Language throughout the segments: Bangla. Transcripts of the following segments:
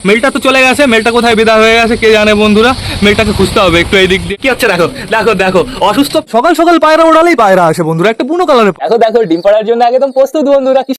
মেলটা তো চলে গেছে মেলটা কোথায় বিদায় হয়ে গেছে কে জানে বন্ধুরা মেলটাকে খুঁজতে হবে একটু এই দিক দিয়ে। কি হচ্ছে দেখো দেখো দেখো অসুস্থ সকাল সকাল পায়রা ওড়ালেই পায়রা আসে বন্ধুরা একটা বুনো কালারে দেখো দেখো ডিম পাড়ার জন্য একদম প্রস্তুত বন্ধুরা কি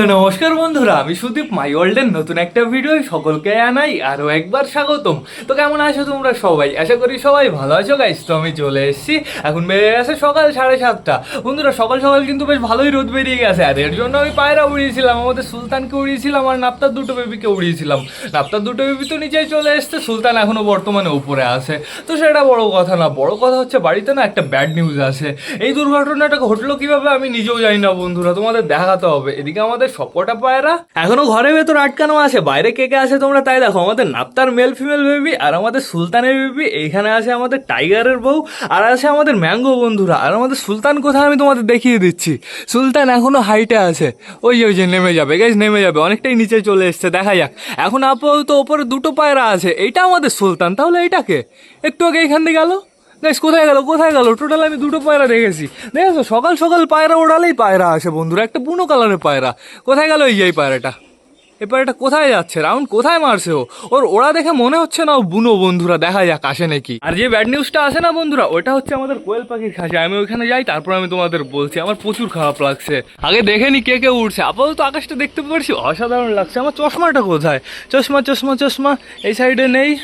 তো নমস্কার বন্ধুরা, আমি সুদীপ মাই ওয়ার্ল্ডের নতুন একটা ভিডিও সকলকে আনাই আরও একবার স্বাগতম। তো কেমন আছো তোমরা সবাই? আশা করি সবাই ভালো আছো গাইস তো আমি চলে এসেছি। এখন বেরিয়ে গেছে সকাল সাড়ে সাতটা। বন্ধুরা, সকাল সকাল কিন্তু বেশ ভালোই রোদ বেরিয়ে গেছে। আর এর জন্য আমি পায়রা উড়িয়েছিলাম, আমাদের সুলতানকে উড়িয়েছিলাম আর নাপ্তার দুটো বেবিকে উড়িয়েছিলাম। নাপ্তার দুটো বেবি তো নিচেই চলে এসছে, সুলতান এখনও বর্তমানে উপরে আছে। তো সেটা বড় কথা না, বড় কথা হচ্ছে বাড়িতে না একটা ব্যাড নিউজ আছে। এই দুর্ঘটনাটা ঘটলো কীভাবে আমি নিজেও জানি না বন্ধুরা, তোমাদের দেখাতে হবে। এদিকে আমাদের সবকটা পায়রা। এখনও ঘরের ভেতর আটকানো আছে, বাইরে কে কে আছে তোমরা তাই দেখো। আমাদের নাপ্তার মেল ফিমেল বেবি আর আমাদের সুলতানের বেবি এইখানে আছে আমাদের টাইগারের বউ আর আছে আমাদের ম্যাঙ্গো বন্ধুরা। আর আমাদের সুলতান কোথায় আমি তোমাদের দেখিয়ে দিচ্ছি। সুলতান এখনও হাইটে আছে। ওই ওই যে নেমে যাবে গাইজ নেমে যাবে। অনেকটাই নিচে চলে এসছে, দেখা যাক। এখন আপাতত ওপরে দুটো পায়রা আছে। এইটা আমাদের সুলতান, তাহলে এটাকে একটু আগে এখান থেকে গেল। গাইস কোথায় গেল? কোথায় গেল? টোটাল আমি দুটো পায়রা দেখেছি। দেখেছ? সকাল সকাল পায়রা ওড়ালেই পায়রা আসে, বন্ধুরা। একটা বুনো কালারের পায়রা। কোথায় গেল এই যে এই পায়রাটা? এই পায়রাটা কোথায় যাচ্ছে? রাউন্ড কোথায় মারছে ও? ওর ওরা দেখে মনে হচ্ছে না ও বুনো, বন্ধুরা। দেখা যাক, আসে নাকি। আর যে ব্যাড নিউজটা আসে না, বন্ধুরা, ওটা হচ্ছে আমাদের কোয়েল পাখির খাঁচা আমি ওইখানে যাই, তারপর আমি তোমাদের বলছি। আমার প্রচুর খারাপ লাগছে। আগে দেখে নি কে কে উঠছে আপাতত আকাশটা দেখতে পারছি। অসাধারণ লাগছে। আমার চশমাটা কোথায়? চশমা চশমা চশমা। এই সাইডে নেই।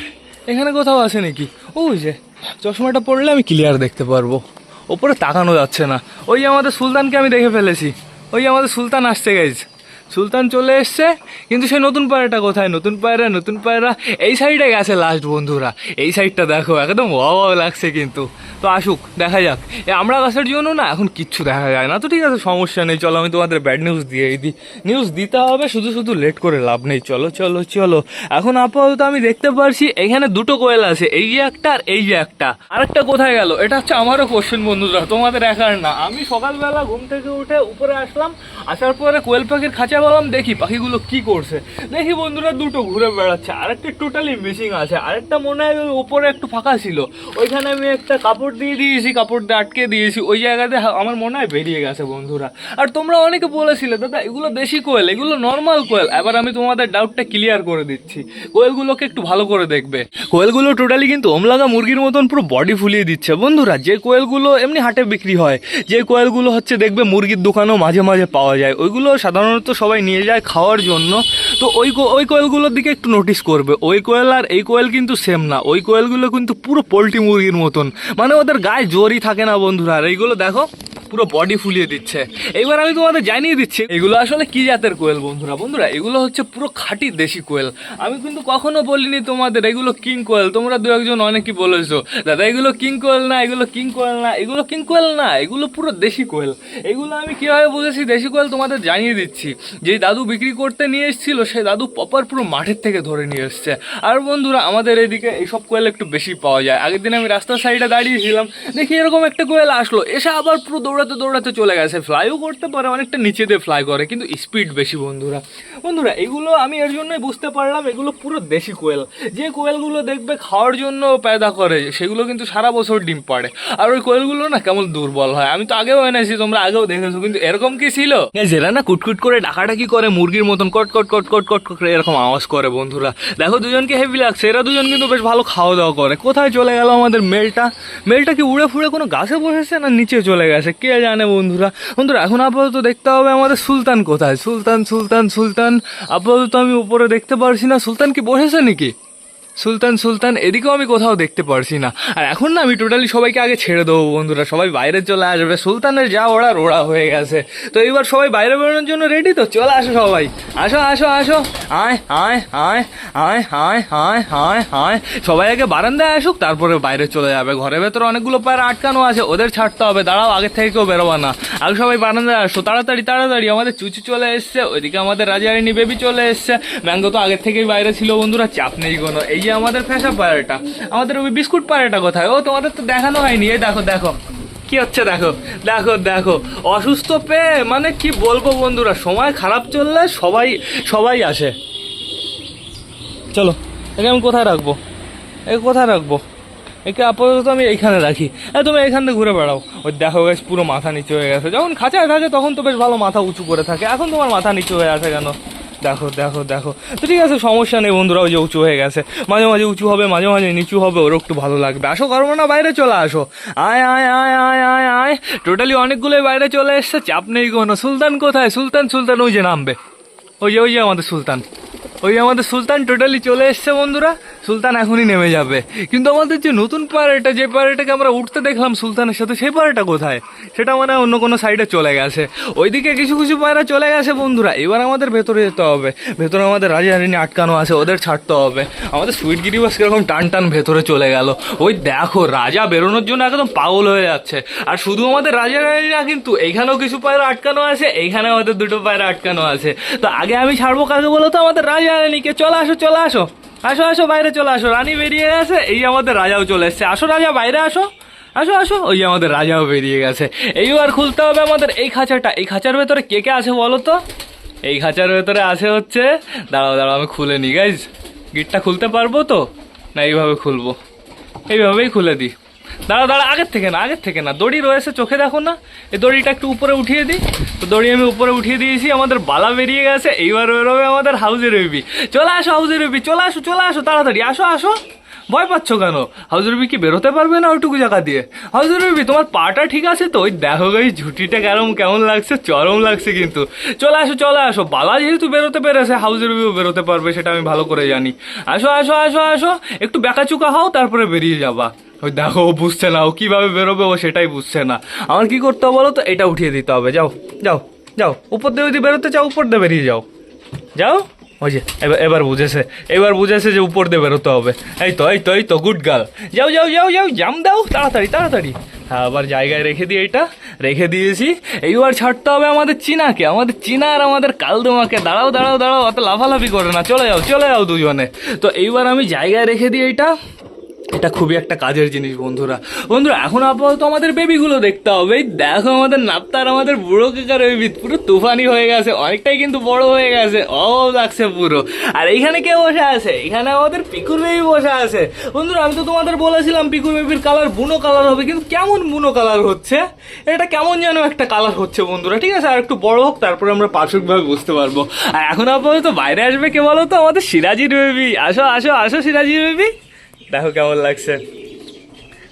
এখানে কোথাও আছে নাকি? ওই যে। চশমাটা পড়লে আমি ক্লিয়ার দেখতে পারব। ওপরে তাকানো যাচ্ছে না। ওই আমাদের সুলতানকে আমি দেখে ফেলেছি। ওই আমাদের সুলতান আসছে গেছে সুলতান চলে এসছে, কিন্তু সেই নতুন পায়রাটা কোথায়? নতুন পায়রা নতুন পায়রা? এই সাইডে গেছে লাস্ট বন্ধুরা। এই সাইডটা দেখো, একদম ওয়া লাগছে কিন্তু। তো আসুক, দেখা যাক। এ আমরা গাছের জন্য না, এখন কিচ্ছু দেখা যায় না। তো ঠিক আছে, সমস্যা নেই, চলো আমি তোমাদের ব্যাড নিউজ দিয়ে দিই। নিউজ দিতে হবে, শুধু শুধু লেট করে লাভ নেই। চলো চলো চলো। এখন আপাতত আমি দেখতে পারছি, এখানে দুটো কোয়েল আছে, এই যে একটা আর এই যে একটা। আরেকটা কোথায় গেল? এটা হচ্ছে আমারও কোশ্চেন বন্ধুরা, তোমাদের একার না। আমি সকালবেলা ঘুম থেকে উঠে উপরে আসলাম, আসার পরে কোয়েল পাখির খাঁচা বললাম দেখি পাখিগুলো কি করছে। দেখি বন্ধুরা দুটো ঘুরে বেড়াচ্ছে, আরেকটা টোটালি মিসিং আছে, আরেকটা মনে হয় ওপরে একটু ফাঁকা ছিল। ওইখানে আমি একটা কাপড় দিয়ে দিয়েছি কাপড় দিয়ে আটকে দিয়েছি, ওই জায়গাতে আমার মনে হয় বেরিয়ে গেছে বন্ধুরা। আর তোমরা অনেকে বলেছিলে, দাদা, এগুলো দেশি কোয়েল, এগুলো নর্মাল কোয়েল। এবার আমি তোমাদের ডাউটটা ক্লিয়ার করে দিচ্ছি। কোয়েলগুলোকে একটু ভালো করে দেখবে। কোয়েলগুলো টোটালি কিন্তু ওমলাগা মুরগির মতন পুরো বডি ফুলিয়ে দিচ্ছে। বন্ধুরা, যে কোয়েলগুলো এমনি হাটে বিক্রি হয়, যে কোয়েলগুলো হচ্ছে দেখবে মুরগির দোকানেও মাঝে মাঝে পাওয়া যায়, ওইগুলো সাধারণত সবাই নিয়ে যায় খাওয়ার জন্য। তো ওই ওই কোয়েলগুলোর দিকে একটু নোটিস করবে। ওই কোয়েল আর এই কোয়েল কিন্তু সেম না। ওই কোয়েলগুলো কিন্তু পুরো পোলট্রি মুরগির মতন। মানে ওদের গায়ে জোরই থাকে না বন্ধুরা। আর এইগুলো দেখো পুরো বডি ফুলিয়ে দিচ্ছে। এইবার আমি তোমাদের জানিয়ে দিচ্ছি, এগুলো আসলে কি জাতের কোয়েল বন্ধুরা? বন্ধুরা, এগুলো হচ্ছে পুরো খাঁটি দেশি কোয়েল। আমি কিন্তু কখনো বলিনি তোমাদের, এগুলো কিং কোয়েল। তোমরা দু একজন অনেকই বলেছ। দাদা, এগুলো কিং কোয়েল না, এগুলো কিং কোয়েল না, এগুলো কিং কোয়েল না, এগুলো পুরো দেশি কোয়েল। এগুলো আমি কীভাবে বুঝেছি দেশি কোয়েল তোমাদের জানিয়ে দিচ্ছি। যে দাদু বিক্রি করতে নিয়ে এসেছিল, সেই দাদু পপার পুরো মাঠের থেকে ধরে নিয়ে এসছে। আর বন্ধুরা, আমাদের এদিকে এইসব কোয়েল একটু বেশি পাওয়া যায়। আগের দিন আমি রাস্তার সাইডে দাঁড়িয়েছিলাম, দেখি এরকম একটা কোয়েল আসলো। এসে আবার পুরো দৌড়াতে দৌড়াতে চলে গেছে। ফ্লাইও করতে পারে, অনেকটা নিচে দিয়ে ফ্লাই করে, কিন্তু স্পিড বেশি বন্ধুরা। বন্ধুরা, এগুলো আমি এর জন্যই বুঝতে পারলাম, এগুলো পুরো দেশি কোয়েল। যে কোয়েলগুলো দেখবে খাওয়ার জন্য পেদা করে, সেগুলো কিন্তু সারা বছর ডিম পাড়ে। আর ওই কোয়েলগুলো না কেমন দুর্বল হয়। আমি তো আগেও এনেছি, তোমরা আগেও দেখেছ, কিন্তু এরকম কি ছিল? যেটা না কুটকুট করে, ডাকাডাকি করে, মুরগির মতন কট কট কট কট কট করে এরকম আওয়াজ করে বন্ধুরা। দেখো দুজনকে হেভি লাগছে, এরা দুজন কিন্তু বেশ ভালো খাওয়া দাওয়া করে। কোথায় চলে গেল আমাদের মেলটা? মেলটা কি উড়ে ফুড়ে কোনো গাছে বসেছে না নিচে চলে গেছে? কে জানে বন্ধুরা? বন্ধুরা, এখন আপাতত দেখতে হবে আমাদের সুলতান কোথায়? সুলতান সুলতান সুলতান। আপাতত আমি উপরে দেখতে পারছি না। সুলতান কি বসেছে নাকি? সুলতান সুলতান, এদিকেও আমি কোথাও দেখতে পারছি না। আর এখন না আমি টোটালি সবাইকে আগে ছেড়ে দেবো বন্ধুরা, সবাই বাইরে চলে আসবে। সুলতানের যা ওড়ার ওড়া হয়ে গেছে। তো এবার সবাই বাইরে বেরোনোর জন্য রেডি তো চলে আসো সবাই। আসো আসো আসো। আয় আয় আয় আয় আয় আয় আয় আয়। সবাই আগে বারান্দায় আসুক, তারপরে বাইরে চলে যাবে। ঘরের ভেতরে অনেকগুলো পায়রা আটকানো আছে, ওদের ছাড়তে হবে। দাঁড়াও আগের থেকে কেউ বেরোবা না। আগে সবাই বারান্দায় আসো। তাড়াতাড়ি তাড়াতাড়ি। আমাদের চুচু চলে এসছে, ওইদিকে আমাদের রাজারানী বেবি চলে এসছে। ম্যাঙ্গো তো আগের থেকেই বাইরে ছিল বন্ধুরা, চাপ নেই কোনো। এই যে আমাদের ফ্যাশা পায়রাটা। আমাদের ওই বিস্কুট পায়রাটা কোথায়? ও, তোমাদের তো দেখানো হয়নি। এই দেখো দেখো। কি হচ্ছে, দেখো? দেখো দেখো। অসুস্থ পেয়ে মানে কি বলব বন্ধুরা, সময় খারাপ চললে সবাই সবাই আসে। চলো, একে আমি কোথায় রাখব? একে কোথায় রাখব? একে আপাতত আমি এইখানে রাখি। হ্যাঁ তুমি এখান থেকে ঘুরে বেড়াও। ওই দেখো গাছ পুরো মাথা নিচু হয়ে গেছে। যখন খাঁচায় থাকে, তখন তো বেশ ভালো মাথা উঁচু করে থাকে। এখন তোমার মাথা নিচু হয়ে আছে কেন? দেখো দেখো দেখো। তো ঠিক আছে, সমস্যা নেই বন্ধুরা, ওই যে উঁচু হয়ে গেছে। মাঝে মাঝে উঁচু হবে, মাঝে মাঝে নিচু হবে ওর একটু ভালো লাগবে। আসো, করব না, বাইরে চলে আসো। আয় আয় আয় আয় আয় আয়। টোটালি অনেকগুলোই বাইরে চলে এসছে, চাপ নেই কোনো। সুলতান কোথায়? সুলতান সুলতান, ওই যে নামবে। ওই যে ওই যে আমাদের সুলতান। ওই আমাদের সুলতান টোটালি চলে এসছে বন্ধুরা। সুলতান এখনই নেমে যাবে। কিন্তু আমাদের যে নতুন পাড়াটা যে পাড়াটাকে আমরা উঠতে দেখলাম সুলতানের সাথে, সেই পাড়াটা কোথায়? সেটা মানে অন্য কোনো সাইডে চলে গেছে। ওইদিকে কিছু কিছু পায়রা চলে গেছে বন্ধুরা। এবার আমাদের ভেতরে যেতে হবে। ভেতরে আমাদের রাজা রানী আটকানো আছে, ওদের ছাড়তে হবে। আমাদের সুইট গিরিবাস কীরকম টান টান ভেতরে চলে গেল। ওই দেখো, রাজা বেরোনোর জন্য একদম পাগল হয়ে যাচ্ছে। আর শুধু আমাদের রাজা রানীরা কিন্তু এইখানেও কিছু পায়রা আটকানো আছে এইখানে আমাদের দুটো পায়রা আটকানো আছে। তো আগে আমি ছাড়বো কাকে বলো তো? আমাদের রাজা রানীকে। চলে আসো চলে আসো। আসো আসো, বাইরে চলে আসো। রানী বেরিয়ে গেছে, এই আমাদের রাজাও চলে এসছে। আসো, রাজা, বাইরে আসো। আসো আসো। ওই আমাদের রাজাও বেরিয়ে গেছে। এইবার খুলতে হবে আমাদের এই খাঁচাটা। এই খাঁচার ভেতরে কে কে আছে বলো তো? এই খাঁচার ভেতরে আছে হচ্ছে, দাঁড়াও দাঁড়াও, আমি খুলে নিই গাইজ গিটটা খুলতে পারব তো? না, এইভাবে খুলবো। এইভাবেই খুলে দিই। দাঁড়া দাঁড়া, আগের থেকে না, আগের থেকে না। দড়ি রয়েছে, চোখে দেখো না। এই দড়িটা একটু উপরে উঠিয়ে দিই। তো দড়ি আমি উপরে উঠিয়ে দিয়েছি, আমাদের বালা বেরিয়ে গেছে। এইবার বেরোবে আমাদের হাউজের রবি। চলে আসো হাউজের রবি, চলে আসো চলে আসো, তাড়াতাড়ি, আসো আসো। ভয় পাচ্ছ কেন? হাউজের রবি কি বেরোতে পারবে না ওইটুকু জায়গা দিয়ে? হাউজের রবি, তোমার পাটা ঠিক আছে তো? ওই দেখো গাই ঝুটিটা কেমন কেমন লাগছে, চরম লাগছে কিন্তু। চলে আসো চলে আসো। বালা যেহেতু বেরোতে পেরেছে হাউজের রবিও বেরোতে পারবে, সেটা আমি ভালো করে জানি। আসো আসো আসো আসো। একটু বেকাচুকা হও, তারপরে বেরিয়ে যাবা। ওই দেখো, ও বুঝছে না, ও কীভাবে বেরোবে ও সেটাই বুঝছে না। আমার কি করতে হবে বলো তো? এটা উঠিয়ে দিতে হবে। যাও যাও যাও। উপর দিয়ে যদি বেরোতে চাও, উপর দিয়ে বেরিয়ে যাও। যাও? ওই যে, এবার এবার বুঝেছে। এবার বুঝেছে যে উপর দিয়ে বেরোতে হবে। এই তো এই তো এই তো গুড গার্ল যাও যাও যাও যাও জাম দাও, তাড়াতাড়ি তাড়াতাড়ি। হ্যাঁ আবার জায়গায় রেখে দিই এটা। রেখে দিয়েছি। এইবার ছাড়তে হবে আমাদের চীনাকে। আমাদের চীনা আর আমাদের কালদোমাকে। দাঁড়াও দাঁড়াও দাঁড়াও, অত লাফালাফি করে না। চলে যাও চলে যাও দুজনে। তো এইবার আমি জায়গায় রেখে দিই এটা। এটা খুবই একটা কাজের জিনিস, বন্ধুরা। বন্ধুরা, এখন আপাতত আমাদের বেবিগুলো দেখতে হবে। দেখো আমাদের নাপ্তার, আমাদের বুড়ো কেকার বেবি পুরো তুফানি হয়ে গেছে, অনেকটাই কিন্তু বড় হয়ে গেছে। ও লাগছে পুরো। আর এইখানে কে বসে আছে? এখানে আমাদের পিকুর বেবি বসে আছে। বন্ধুরা, আমি তো তোমাদের বলেছিলাম পিকুর বেবির কালার বুনো কালার হবে, কিন্তু কেমন বুনো কালার হচ্ছে? এটা কেমন যেন একটা কালার হচ্ছে, বন্ধুরা। ঠিক আছে, আর একটু বড় হোক, তারপরে আমরা পারফেক্টভাবে বুঝতে পারব। আর এখন আপাতত বাইরে আসবে কে বলো তো? আমাদের সিরাজির বেবি আসো আসো আসো সিরাজির বেবি দেখো কেমন লাগছে।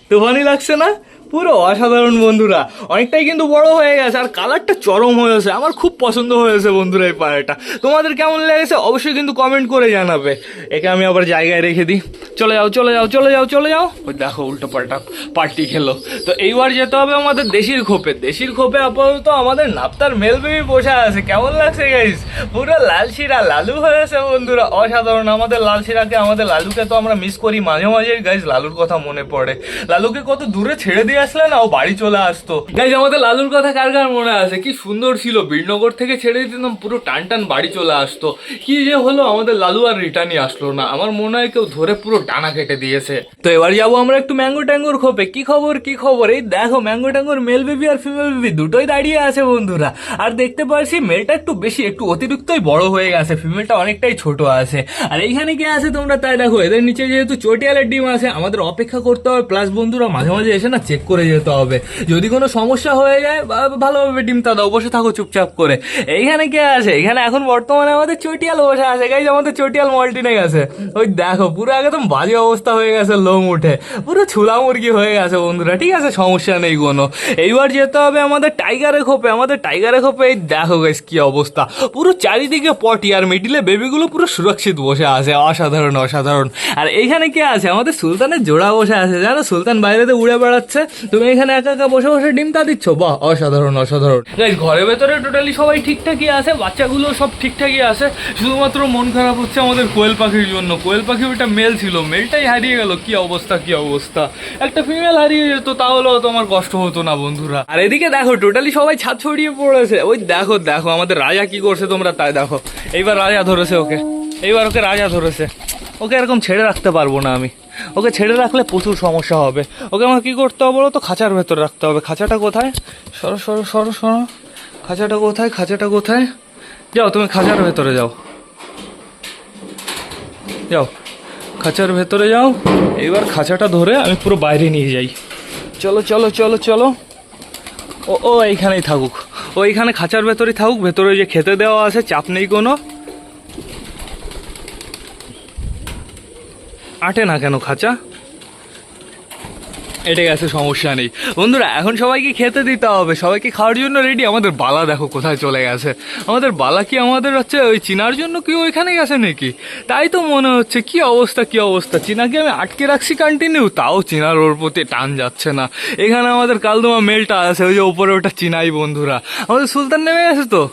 তো তুফানি লাগছে না? পুরো অসাধারণ বন্ধুরা। অনেকটাই কিন্তু বড় হয়ে গেছে, আর কালারটা চরম হয়েছে আমার খুব পছন্দ হয়েছে বন্ধুরা এই পায়রাটা তোমাদের কেমন লেগেছে অবশ্যই কিন্তু কমেন্ট করে জানাবে। একে আমি আবার জায়গায় রেখে দিই। চলে যাও চলে যাও চলে যাও চলে যাও। ওই দেখো উল্টো পাল্টা পার্টি খেলো। তো এইবার যেতে হবে আমাদের দেশির খোপে। দেশির খোপে আপাতত আমাদের নাপ্তার মেল বেবি বসে আছে। কেমন লাগছে গাইস পুরো লাল শিরা, লালু হয়েছে বন্ধুরা। অসাধারণ। আমাদের লাল শিরাকে, আমাদের লালুকে তো আমরা মিস করি মাঝে মাঝে গাইস লালুর কথা মনে পড়ে। লালুকে কত দূরে ছেড়ে দিয়ে আসলে না, ও বাড়ি চলে আসতো। গাইস আমাদের লালুর কথা কার কার মনে আছে? কি সুন্দর ছিল। বীরনগর থেকে ছেড়ে দিতাম পুরো টান টান বাড়ি চলে আসতো। কি যে হলো আমাদের লালু আর রিটার্নই আসলো না। আমার মনে হয় কেউ ধরে পুরো ডানা কেটে দিয়েছে। তো এবার যাব আমরা একটু ম্যাঙ্গো ট্যাঙ্গোর খোপে। কি খবর কি খবর? এই দেখো, ম্যাঙ্গো ট্যাঙ্গোর মেল বেবি আর ফিমেল বেবি দুটোই দাঁড়িয়ে আছে বন্ধুরা। আর দেখতে পাচ্ছি মেলটা একটু বেশি, একটু অতিরিক্তই বড় হয়ে গেছে। ফিমেলটা অনেকটাই ছোট আছে। আর এইখানে কি আছে তোমরা? তাই দেখো, এদের নিচে যেহেতু চটিয়ালের ডিম আছে, আমাদের অপেক্ষা করতে হবে। প্লাস বন্ধুরা, মাঝে মাঝে এসে না চেক করে যেতে হবে। যদি কোনো সমস্যা হয়ে যায় ভালোভাবে ডিমটা দাও, বসে থাকো চুপচাপ করে। এইখানে কে আছে? এখানে এখন বর্তমানে আমাদের চটিয়াল বসে আছে। গাইজ, আমাদের চটিয়াল মল্টিনে গেছে ওই দেখো, পুরো একদম বাজে অবস্থা হয়ে গেছে, লোম উঠে। পুরো ছুলা মুরগি হয়ে গেছে বন্ধুরা, ঠিক আছে? সমস্যা নেই কোনো। এইবার যেতে হবে আমাদের টাইগারে খোপে, আমাদের টাইগারে খোপে। এই দেখো গাইজ কি অবস্থা। পুরো চারিদিকে পটি আর মিডিলে বেবিগুলো পুরো সুরক্ষিত বসে আছে, অসাধারণ অসাধারণ। আর এইখানে কে আছে? আমাদের সুলতানের জোড়া বসে আছে, জানো? সুলতান বাইরেতে উড়ে বেড়াচ্ছে। তুমি এখানে একা একা বসে বসে ডিমটা দিচ্ছ? বাহ, অসাধারণ অসাধারণ। ঘরের ভেতরে টোটালি সবাই ঠিকঠাকই আছে, বাচ্চাগুলো সব ঠিকঠাকই আছে। শুধুমাত্র মন খারাপ হচ্ছে আমাদের কোয়েল পাখির জন্য। কোয়েল পাখি ওটা মেল ছিল মেলটাই হারিয়ে গেল, কি অবস্থা কি অবস্থা? একটা ফিমেল হারিয়ে যেত তাহলে তো আমার কষ্ট হতো না, বন্ধুরা। আর এদিকে দেখো টোটালি সবাই ছাদ ছড়িয়ে পড়েছে। ওই দেখো দেখো, আমাদের রাজা কি করছে তোমরা তাই দেখো। এইবার রাজা ধরেছে ওকে। এইবার ওকে রাজা ধরেছে। ওকে এরকম ছেড়ে রাখতে পারব না আমি। ওকে ছেড়ে রাখলে প্রচুর সমস্যা হবে। ওকে আমার কী করতে হবে বলো তো? খাঁচার ভেতর রাখতে হবে। খাঁচাটা কোথায়? সরো সরো সরো সরো। খাঁচাটা কোথায়? খাঁচাটা কোথায়? যাও, তুমি খাঁচার ভেতরে যাও। যাও। খাঁচার ভেতরে যাও। এবার খাঁচাটা ধরে আমি পুরো বাইরে নিয়ে যাই। চলো চলো চলো চলো। ও ও, এইখানেই থাকুক। ও, এইখানে খাঁচার ভেতরেই থাকুক। ভেতরে যে খেতে দেওয়া আছে, চাপ নেই কোনো। আটে না কেন খাঁচা? এটা গেছে সমস্যা নেই। বন্ধুরা, এখন সবাইকে খেতে দিতে হবে। সবাইকে খাওয়ার জন্য রেডি আমাদের বালা দেখো কোথায় চলে গেছে। আমাদের বালা কি আমাদের হচ্ছে ওই চিনার জন্য কি ওইখানে গেছে নাকি? তাই তো মনে হচ্ছে, কি অবস্থা কি অবস্থা? চিনাকে আমি আটকে রাখছি কন্টিনিউ তাও চিনার ওর প্রতি টান যাচ্ছে না। এখানে আমাদের কালদমা মেলটা আছে, ওই যে ওপরে ওটা চিনাই বন্ধুরা। আমাদের সুলতান নেমে গেছে তো?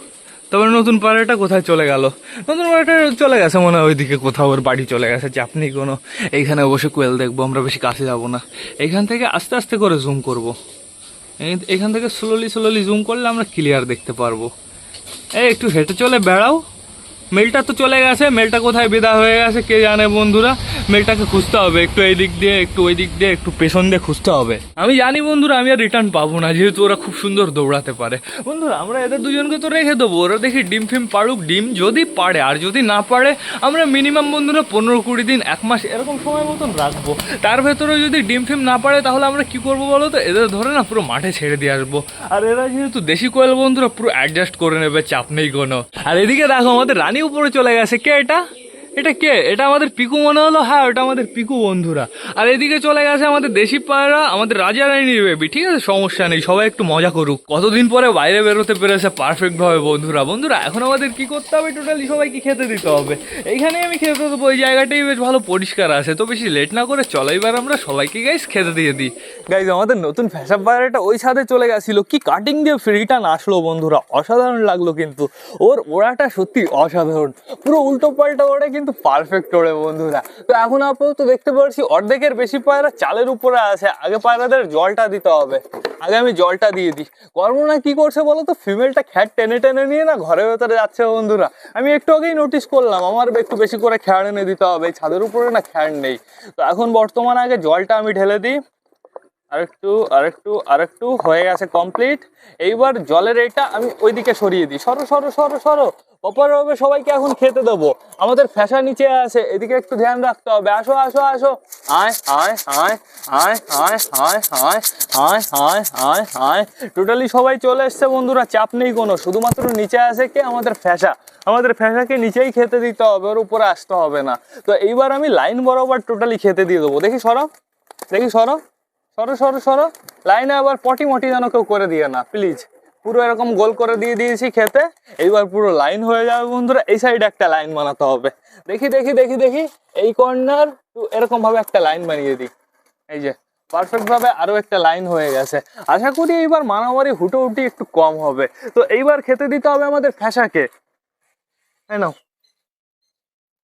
তবে নতুন পাড়াটা কোথায় চলে গেল? নতুন পাড়াটা চলে গেছে মনে হয় ওইদিকে কোথাও ওর বাড়ি চলে গেছে। চাপ নেই কোনো এইখানে বসে কোয়েল দেখব, আমরা বেশি কাছে যাব না। এখান থেকে আস্তে আস্তে করে জুম করব। এখান থেকে স্লোলি স্লোলি জুম করলে আমরা ক্লিয়ার দেখতে পারব। এই একটু হেঁটে চলে বেড়াও। মেলটা তো চলে গেছে, মেলটা কোথায় বিদা হয়ে গেছে কে জানে বন্ধুরা। মেলটাকে খুঁজতে হবে, একটু এই দিক দিয়ে, একটু ওই দিক দিয়ে, একটু পেছন দিয়ে খুঁজতে হবে। আমি জানি বন্ধুরা, আমি আর রিটার্ন পাবো না, যেহেতু ওরা খুব সুন্দর দৌড়াতে পারে। বন্ধুরা, আমরা এদের দুজনকে তো রেখে দেবো, ওরা দেখি ডিম ফিম পারুক ডিম যদি পারে আর যদি না পারে আমরা মিনিমাম বন্ধুরা পনেরো কুড়ি দিন, এক মাস এরকম সময় মতন রাখব। তার ভেতরে যদি ডিম ফিম না পারে তাহলে আমরা কি করব বলো তো? এদের ধরে না পুরো মাঠে ছেড়ে দিয়ে আসব। আর এরা যেহেতু দেশি কোয়েল বন্ধুরা, পুরো অ্যাডজাস্ট করে নেবে, চাপ নেই কোনো। আর এদিকে দেখো, আমাদের রানী উপরে চলে গেছে। কে এটা? এটা কে? এটা আমাদের পিকু মনে হলো? হ্যাঁ ওটা আমাদের পিকু বন্ধুরা। আর এদিকে চলে গেছে আমাদের দেশি পায়রা আমাদের রাজা রানী বেবি ঠিক আছে? সমস্যা নেই, সবাই একটু মজা করুক। কতদিন পরে বাইরে বেরোতে পেরেছে পারফেক্ট ভাবে বন্ধুরা। বন্ধুরা, এখন আমাদের কি করতে হবে? টোটালি সবাইকে খেতে দিতে হবে। এইখানে আমি খেতে দেবো ওই জায়গাটাই বেশ ভালো পরিষ্কার আছে। তো বেশি লেট না করে চলো, এবার আমরা সবাইকে গাইস খেতে দিয়ে দিই। গাইজ আমাদের নতুন ফ্যাশন পায়রাটা ওই সাথে চলে গেছিল। কি কাটিং দিয়ে রিটার্ন আসলো বন্ধুরা? অসাধারণ লাগল কিন্তু। ওর ওড়াটা সত্যি অসাধারণ। পুরো উল্টো পাল্টা ওড়ে কিন্তু পারফেক্ট ওড়ে বন্ধুরা। তো এখন আপাতত দেখতে পাচ্ছি অর্ধেকের বেশি পায়রা চালের উপরে আছে। আগে পায়রাদের জলটা দিতে হবে। আগে আমি জলটা দিয়ে দিই। কর্মনা কি করছে বলো তো ফিমেলটা খ্যাট টেনে টেনে নিয়ে না ঘরের ভেতরে যাচ্ছে, বন্ধুরা। আমি একটু আগেই নোটিস করলাম, আমার একটু বেশি করে খ্যাড় এনে দিতে হবে। ছাদের উপরে না খ্যাড় নেই। তো এখন বর্তমানে আগে জলটা আমি ঢেলে দিই। আরেকটু আরেকটু আরেকটু হয়ে গেছে কমপ্লিট এইবার জলের এটা আমি ওইদিকে সরিয়ে দিই। সরো সরো সরো সরো। অপরে হবে সবাইকে এখন খেতে দেবো আমাদের ফ্যাশা নিচে আছে এদিকে একটু ধ্যান রাখতে হবে আসো আসো আসো আয় আয় আয় আয় আয় আয় আয় আয় আয় আয় আয় টোটালি সবাই চলে এসছে বন্ধুরা চাপ নেই কোনো শুধুমাত্র নিচে আছে কে আমাদের ফ্যাশা আমাদের ফ্যাশাকে নিচেই খেতে দিতে হবে ওর উপরে আসতে হবে না তো এইবার আমি লাইন বরাবর টোটালি খেতে দিয়ে দেবো দেখি সরো দেখি সরো সরো সরো সরো লাইনে আবার পটি মটি যেন কেউ করে দিয়ে না প্লিজ পুরো এরকম গোল করে দিয়ে দিয়েছি খেতে। এইবার পুরো লাইন হয়ে যাবে বন্ধুরা। এই সাইডে একটা লাইন বানাতে হবে। দেখি দেখি দেখি দেখি। এই কর্নার এরকম ভাবে একটা লাইন বানিয়ে দিই। এই যে পারফেক্ট ভাবে আরও একটা লাইন হয়ে গেছে। আশা করি এইবার মারামারি হুটোহুটি একটু কম হবে। তো এইবার খেতে দিতে হবে আমাদের ফ্যাশাকে। এই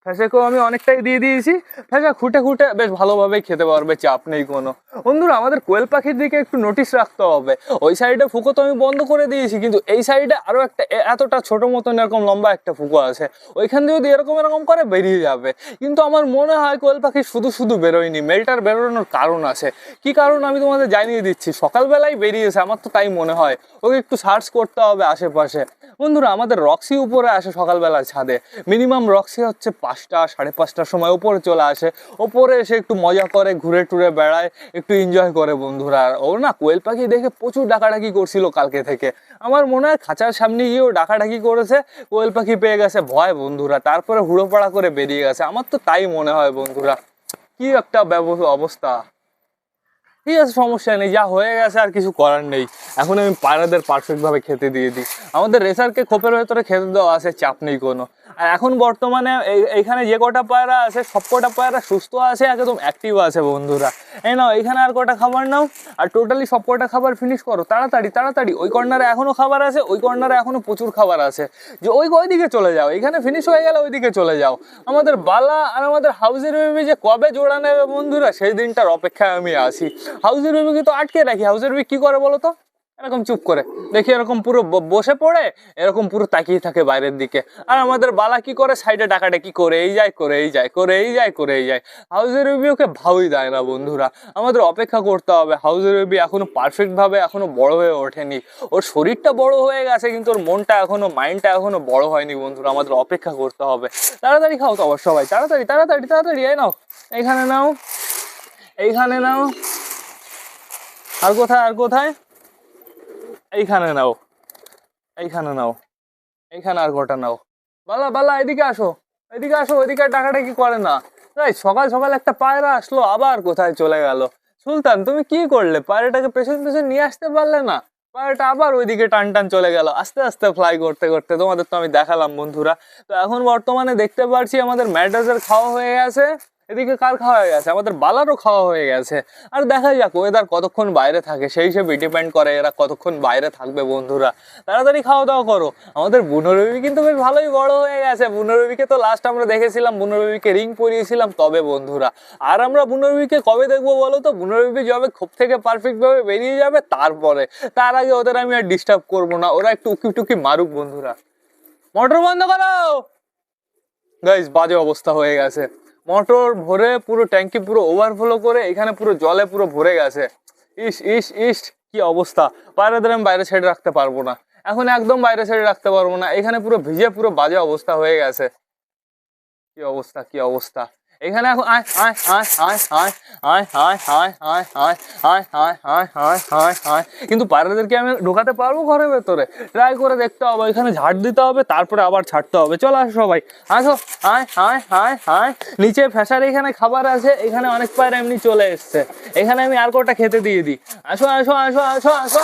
নাও আমি অনেকটাই দিয়ে দিয়েছি। ফ্যাশা খুঁটে খুঁটে বেশ ভালোভাবেই খেতে পারবে, চাপ নেই কোনো। বন্ধুরা, আমাদের কোয়েল পাখির দিকে একটু নোটিশ রাখতে হবে। ওই সাইডে ফুকো তো আমি বন্ধ করে দিয়েছি, কিন্তু এই সাইডে আরও একটা এতটা ছোট মতন এরকম লম্বা একটা ফুকো আছে। ওইখান দিয়ে যদি এরকম এরকম করে বেরিয়ে যাবে। কিন্তু আমার মনে হয় কোয়েল পাখি শুধু শুধু বেরোয়নি, মেলটার বেরোনোর কারণ আছে। কি কারণ আমি তোমাদের জানিয়ে দিচ্ছি সকালবেলায় বেরিয়েছে, আমার তো তাই মনে হয়। ওকে একটু সার্চ করতে হবে আশেপাশে। বন্ধুরা, আমাদের রক্সি উপরে আসে সকালবেলা ছাদে। মিনিমাম রক্সি হচ্ছে পাঁচটা, সাড়ে পাঁচটার সময় ওপরে চলে আসে। ওপরে এসে একটু মজা করে, ঘুরে টুরে বেড়ায়, একটু এনজয় করে বন্ধুরা। আর ও না, কোয়েল পাখি দেখে প্রচুর ডাকাডাকি করছিল কালকে থেকে। আমার মনে হয় খাঁচার সামনে গিয়েও ডাকাডাকি করেছে, কোয়েল পাখি পেয়ে গেছে ভয় বন্ধুরা। তারপরে হুড়োপাড়া করে বেরিয়ে গেছে। আমার তো তাই মনে হয় বন্ধুরা। কি একটা অবস্থা। ঠিক আছে, সমস্যা নেই, যা হয়ে গেছে আর কিছু করার নেই। এখন আমি পায়রাদের পারফেক্টভাবে খেতে দিয়ে দিই। আমাদের রেসারকে খোপের ভেতরে খেতে দেওয়া আছে, চাপ নেই কোনো। আর এখন বর্তমানে এইখানে যে কটা পায়রা আছে, সব কটা পায়রা সুস্থ আছে, একদম অ্যাক্টিভ আছে বন্ধুরা। এই নাও, এইখানে আর কটা খাবার নাও, আর টোটালি সব কটা খাবার ফিনিশ করো। তাড়াতাড়ি তাড়াতাড়ি, ওই কর্নারে এখনও খাবার আছে, ওই কর্নারে এখনও প্রচুর খাবার আছে। যে ওই ওই দিকে চলে যাও এখানে ফিনিশ হয়ে গেলে ওই দিকে চলে যাও। আমাদের বালা আর আমাদের হাউসের বেবি যে কবে জোড়া নেবে বন্ধুরা, সেই দিনটার অপেক্ষায় আমি আসি হাউসের বেবিকে তো আটকে রাখি। হাউসের বেবি কি করে বলো তো এরকম চুপ করে। দেখি এরকম পুরো বসে পড়ে, এরকম পুরো তাকিয়ে থাকে বাইরের দিকে। আর আমাদের বালা কি করে সাইডে ডাকাটা কি করে, এই যায়, করে, এই যায়, করে, এই যায়, করে, এই যায়। হাউজের ওকে ভাবই দেয় না বন্ধুরা। আমাদের অপেক্ষা করতে হবে। হাউজের রিভিউ এখনও পারফেক্টভাবে এখনও বড় হয়ে ওঠেনি। ওর শরীরটা বড় হয়ে গেছে, কিন্তু ওর মনটা এখনও মাইন্ডটা এখনও বড় হয়নি বন্ধুরা। আমাদের অপেক্ষা করতে হবে। তাড়াতাড়ি খাও তো আবার সবাই। তাড়াতাড়ি তাড়াতাড়ি তাড়াতাড়ি, এই নাও। এইখানে নাও। এইখানে নাও। আর কোথায় আর কোথায়? এইখানে নাও এইখানে নাও, এইখানে আর গোটা নাও। বালা বালা, এদিকে আসো এদিকে আসো ওইদিকে টাকাটা কি করে না। তাই সকাল সকাল একটা পায়রা আসলো, আবার কোথায় চলে গেল? সুলতান, তুমি কি করলে? পায়রাটাকে পেছন পেছন নিয়ে আসতে পারলে না? পায়রাটা আবার ওইদিকে টান টান চলে গেল। আস্তে আস্তে ফ্লাই করতে করতে তোমাদের তো আমি দেখালাম, বন্ধুরা। তো এখন বর্তমানে দেখতে পারছি আমাদের ম্যাড্রাসের খাওয়া হয়ে গেছে। এদিকে কার খাওয়া হয়ে গেছে? আমাদের বালারও খাওয়া হয়ে গেছে। আর দেখা যাক ওয়েদার কতক্ষণ বাইরে থাকে, সেই হিসেবে ডিপেন্ড করে এরা কতক্ষণ বাইরে থাকবে বন্ধুরা। তাড়াতাড়ি খাওয়া দাওয়া করো। আমাদের বুনোরবি কিন্তু বেশ ভালোই বড় হয়ে গেছে। বুনোরবিকে তো লাস্ট আমরা দেখেছিলাম বুনোরবিকে রিং পরিয়েছিলাম তবে বন্ধুরা। আর আমরা বুনোরবিকে কবে দেখব বলো তো? বুনোরবি যবে খুব থেকে পারফেক্টভাবে বেরিয়ে যাবে তারপরে। তার আগে ওদের আমি আর ডিস্টার্ব করব না। ওরা একটু উকি টুকি মারুক বন্ধুরা। মোটর বন্ধ করো! গাইস বাজে অবস্থা হয়ে গেছে। মোটর ভরে পুরো ট্যাঙ্কি পুরো ওভারফ্লো করে এখানে পুরো জলে পুরো ভরে গেছে। ইস ইস ইস, কি অবস্থা। বাইরে ধরে আমি বাইরে সাইডে রাখতে পারব না। এখন একদম বাইরে সাইডে রাখতে পারব না। এখানে পুরো ভিজে পুরো বাজে অবস্থা হয়ে গেছে। কি অবস্থা কি অবস্থা? এখানে এখন আয় আয় আয় আয় আয় আয় আয় আয় আয় আয় আয় আয় আয় আয় আয় আয় কিন্তু পায়রাদেরকে আমি ঢোকাতে পারব ঘরের ভেতরে ট্রাই করে দেখতে হবে এখানে ঝাড় দিতে হবে তারপরে আবার ছাড়তে হবে চলো আসো সবাই আসো আয় আয় আয় আয় নিচে ফ্যাসার এখানে খাবার আছে এখানে অনেক পায়রা এমনি চলে এসছে এখানে আমি আর কটা খেতে দিয়ে দিই আসো আসো আসো আসো আসো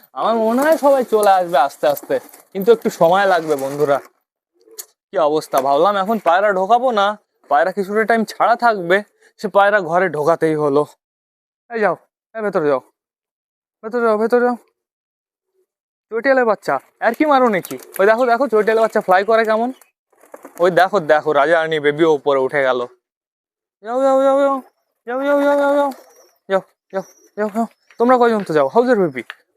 আমার মনে হয় সবাই চলে আসবে আস্তে আস্তে কিন্তু একটু সময় লাগবে বন্ধুরা কি অবস্থা ভাবলাম এখন পায়রা ঢোকাবো না পায়রা কিছুটা টাইম ছাড়া থাকবে সে পায়রা ঘরে ঢোকাতেই হলো এই যাও হ্যাঁ ভেতরে যাও ভেতরে যাও ভেতরে যাও চটিয়ালের বাচ্চা আর কি মারো নাকি ওই দেখো দেখো চটিয়ালের বাচ্চা ফ্লাই করে কেমন ওই দেখো দেখো রাজা রানী বেবিও উপরে উঠে গেল যাও যাও যাও যাও যাও যাও যাও যাও যাও যাও যাও যাও তোমরা কয়জন তো যাও হাউজের বেবি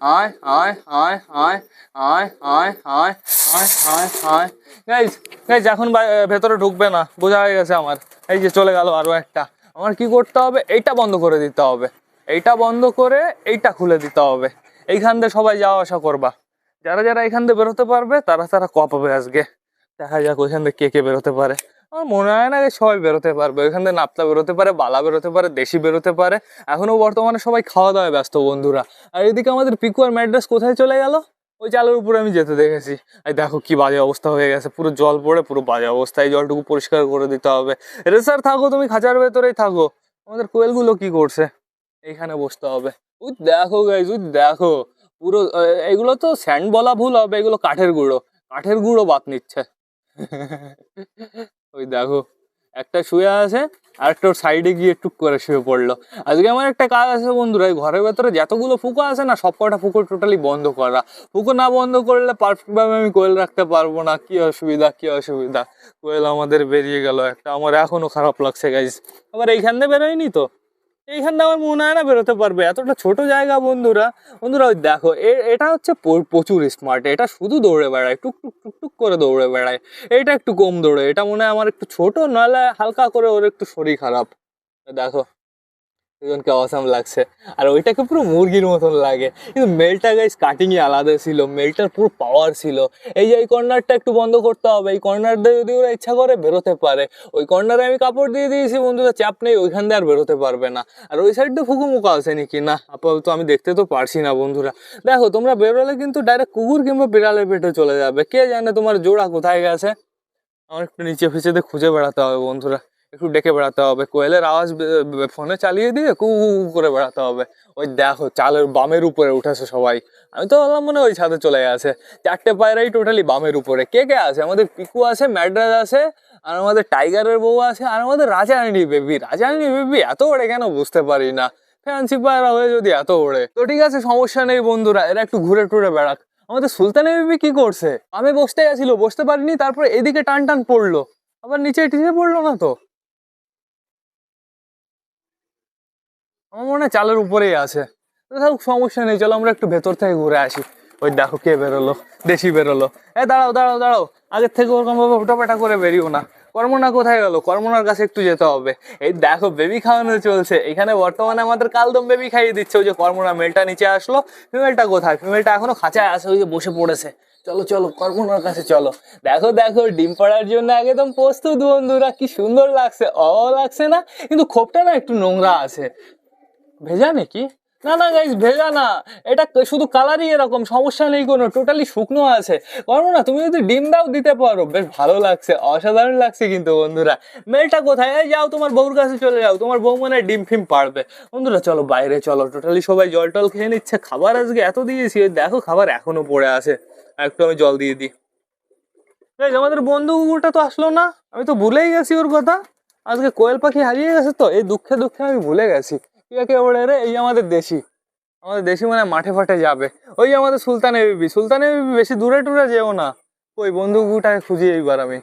আয় আয় আয় আয় আয় আয় আয় আয় আয় আয় গাইজ গাইজ এখন ভেতরে ঢুকবে না, বোঝা হয়ে গেছে আমার। এই যে চলে গেল আরও একটা। আমার কি করতে হবে? এইটা বন্ধ করে দিতে হবে। এইটা বন্ধ করে এইটা খুলে দিতে হবে। এইখান দিয়ে সবাই যাওয়া আসা করবা। যারা যারা এখান দিয়ে বেরোতে পারবে, তারা তারা কপাবে আজকে। দেখা যাক ওইখান দিয়ে কে কে বেরোতে পারে। আমার মনে হয় না যে সবাই বেরোতে পারবে। ওইখান থেকে নাপতা বেরোতে পারে, বালা বেরোতে পারে, দেশি বেরোতে পারে। এখনও বর্তমানে সবাই খাওয়া দাওয়ায় ব্যস্ত, বন্ধুরা। আর এদিকে আমাদের পিকুয়ার ম্যাড্রেস কোথায় চলে গেল? ওই চালের উপরে আমি যেতে দেখেছি। আর দেখো কি বাজে অবস্থা হয়ে গেছে। পুরো জল পড়ে, পুরো বাজে অবস্থায় জলটুকু পরিষ্কার করে দিতে হবে। রেসার থাকো, তুমি খাঁচার ভেতরেই থাকো। আমাদের কোয়েলগুলো কি করছে? এইখানে বসতে হবে। উই দেখো গাইজ উই দেখো। পুরো এগুলো তো স্যান্ড বলা ভুল হবে। এগুলো কাঠের গুঁড়ো। কাঠের গুঁড়ো বাত নিচ্ছে। দেখো, একটা শুয়ে আছে, আর একটা ওর সাইডে গিয়ে টুক করে শুয়ে পড়ল। আজকে আমার একটা কাজ আছে বন্ধুরা ঘরের ভেতরে যতগুলো ফুকো আছে না, সব কটা ফুকো টোটালি বন্ধ করা। ফুকো না বন্ধ করলে পারফেক্টভাবে আমি কোয়েল রাখতে পারব না। কি অসুবিধা কি অসুবিধা। কোয়েল আমাদের বেরিয়ে গেল একটা। আমার এখনও খারাপ লাগছে গাইজ আবার এইখান দিয়ে বেরোয়নি তো? এইখান দিয়ে আমার মনে হয় না বেরোতে পারবে। এতটা ছোট জায়গা, বন্ধুরা। বন্ধুরা, ওই দেখো এটা হচ্ছে প্রচুর স্মার্ট এটা শুধু দৌড়ে বেড়ায়, টুক টুক টুক টুক করে দৌড়ে বেড়ায়। এটা একটু কম দৌড়ে, এটা মনে হয় আমার একটু ছোট, নাহলে হালকা করে ওর একটু শরীর খারাপ। দেখো দুজনকে অসাম লাগছে। আর ওইটাকে পুরো মুরগির মতন লাগে। কিন্তু মেলটা গাইস কাটিংই আলাদা ছিল মেলটার পুরো পাওয়ার ছিল। এই যে এই কর্নারটা একটু বন্ধ করতে হবে, এই কর্নার যদি ওরা ইচ্ছা করে বেরোতে পারে। ওই কর্নারে আমি কাপড় দিয়ে দিয়েছি বন্ধুরা, চাপ নেই, ওইখান দিয়ে আর বেরোতে পারবে না। আর ওই সাইড দিয়ে ফুকু মুখো আছে নাকি না, আপাতত আমি দেখতে তো পারছি না বন্ধুরা। দেখো, তোমরা বেরোলে কিন্তু ডাইরেক্ট কুকুর কিংবা বিড়ালের পেটে চলে যাবে। কে জানে তোমার জোড়া কোথায় গেছে? আমার একটু নিচে ফিচেতে খুঁজে বেড়াতে হবে বন্ধুরা। একটু ডেকে বেড়াতে হবে, কোয়েলের আওয়াজ ফোনে চালিয়ে দিয়ে কু করে বেড়াতে হবে। ওই দেখো চালের বামের উপরে উঠেছে সবাই। আমি তো বললাম মনে ওই ছাদে চলে গেছে। চারটে পায়রাই টোটালি বামের উপরে। কে কে আছে? আমাদের পিকু আছে ম্যাড্রাস আছে, আর আমাদের টাইগারের বউ আছে, আর আমাদের রাজারানী বেবি। রাজারানী বেবি এত ওড়ে কেন বুঝতে পারি না। ফ্যান্সি পায়রা হয়ে যদি এত ওড়ে। তো ঠিক আছে, সমস্যা নেই বন্ধুরা, এরা একটু ঘুরে টুরে বেড়াক। আমাদের সুলতানের বেবি কি করছে? আমি বসতে গেছিল, বসতে পারিনি, তারপরে এদিকে টান টান পড়ল। আবার নিচে টিচে পড়ল না তো? আমার মনে হয় চালের উপরেই আছে। সমস্যা নেই, চলো আমরা একটু ভেতর থেকে ঘুরে আসি। ওই দেখো কে বেরোলো, দেশি বেরোলো। এ, দাঁড়াও দাঁড়াও দাঁড়াও। আগের থেকে ওরকম ভাবে হুটাপাটা করে বেরিও না। কর্মনা কোথায় গেল? কর্মনার কাছে একটু যেতে হবে। এই দেখো বেবি খাওয়ানো চলছে। এখানে বর্তমানে আমাদের কালদম বেবি খাইয়ে দিচ্ছে। ওই যে কর্মনা, মেলটা নিচে আসলো। ফিমেলটা কোথায়? ফিমেলটা এখনও খাঁচায় আছে, ওই যে বসে পড়েছে। চলো চলো, কর্মনার কাছে চলো। দেখো দেখো, ডিম পাড়ার জন্য একদম প্রস্তুত বন্ধুরা। কি সুন্দর লাগছে। অ, লাগছে না, কিন্তু খোপটা না একটু নোংরা আছে। ভেজা নাকি? না না গাইস ভেজা না। এটা শুধু কালারই এরকম সমস্যা নেই কোনো টোটালি শুকনো আছে। করো না তুমি যদি ডিম দাও দিতে পারো। বেশ ভালো লাগছে অসাধারণ লাগছে কিন্তু বন্ধুরা। মেলটা কোথায়? যাও তোমার বউর কাছে চলে যাও। তোমার বউ মানে ডিম ফিম পারবে। বন্ধুরা চলো বাইরে চলো। টোটালি সবাই জল টল খেয়ে নিচ্ছে। খাবার আজকে এত দিয়েছি দেখো খাবার এখনও পড়ে আছে। একটু আমি জল দিয়ে দিই। Guys, আমাদের বন্ধু কুকুরটা তো আসলো না? আমি তো ভুলেই গেছি ওর কথা। আজকে কোয়েল পাখি হারিয়ে গেছে তো এই দুঃখে দুঃখে আমি ভুলে গেছি। কে কে ওড়ে রে, এই আমাদের দেশি। আমাদের দেশি মানে মাঠে ফাটে যাবে। ওই আমাদের সুলতানে বিবি সুলতানে বিবি বেশি দূরে টুরে যেও না। ওই বন্ধু কুকুরটাকে খুঁজি এইবার আমি।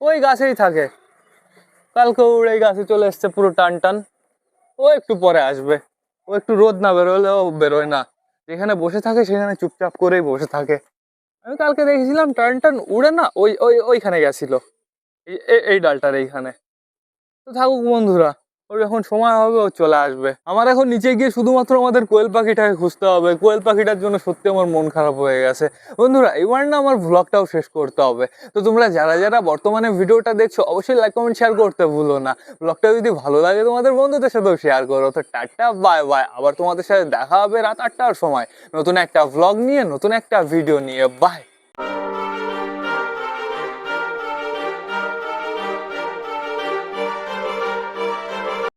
ওই গাছেই থাকে। কালকে উড়ে গাছে চলে এসছে পুরো টান টান ও একটু পরে আসবে। ও একটু রোদ না বেরোলেও বেরোয় না। যেখানে বসে থাকে, সেখানে চুপচাপ করেই বসে থাকে। আমি কালকে দেখেছিলাম টান টান উড়ে না, ওই ওই, ওইখানে গেছিল। এই ডালটার এইখানে। তো থাকুক বন্ধুরা। ওর যখন সময় হবে, ও চলে আসবে। আমার এখন নিচে গিয়ে শুধুমাত্র আমাদের কোয়েল পাখিটাকে খুঁজতে হবে। কোয়েল পাখিটার জন্য সত্যি আমার মন খারাপ হয়ে গেছে। বন্ধুরা, এবার না আমার ভ্লগটাও শেষ করতে হবে। তো তোমরা যারা যারা বর্তমানে ভিডিওটা দেখছ, অবশ্যই লাইক কমেন্ট শেয়ার করতে ভুলো না। ব্লগটা যদি ভালো লাগে তোমাদের বন্ধুদের সাথেও শেয়ার করো। তো টাটা বাই বাই আবার তোমাদের সাথে দেখা হবে রাত আটটার সময়। নতুন একটা ভ্লগ নিয়ে, নতুন একটা ভিডিও নিয়ে। বাই